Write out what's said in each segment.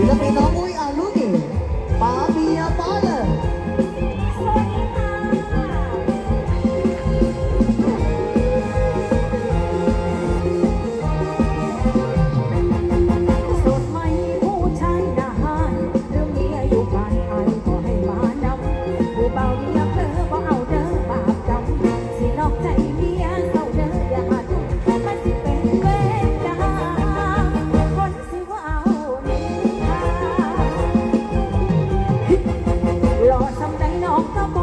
你的背包。 นอกเราะ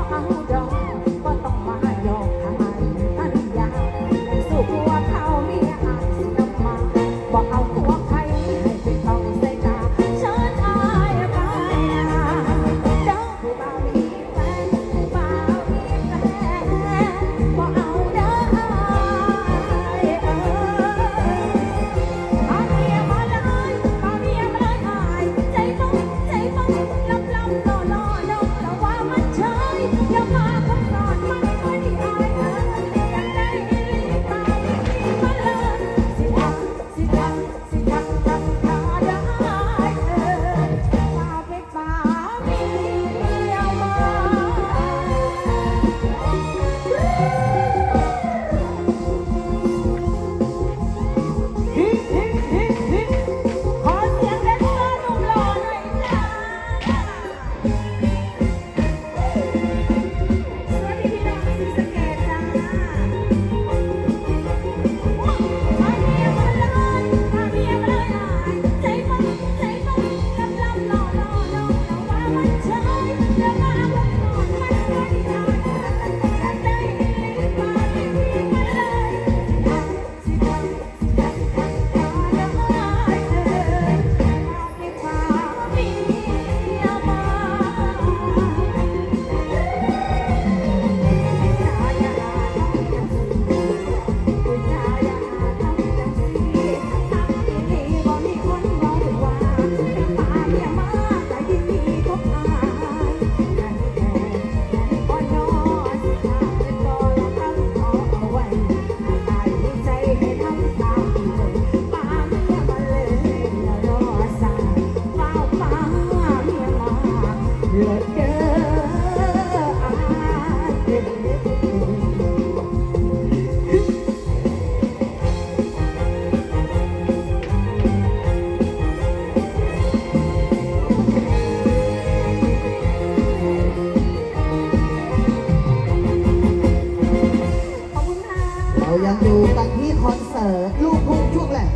ยังอยู่กันที่คอนเสิร์ตลูกพุ่งช่วงแหละ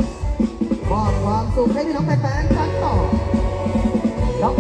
มอบความสุขให้พี่น้องแฟนๆครั้งต่อน้องเอ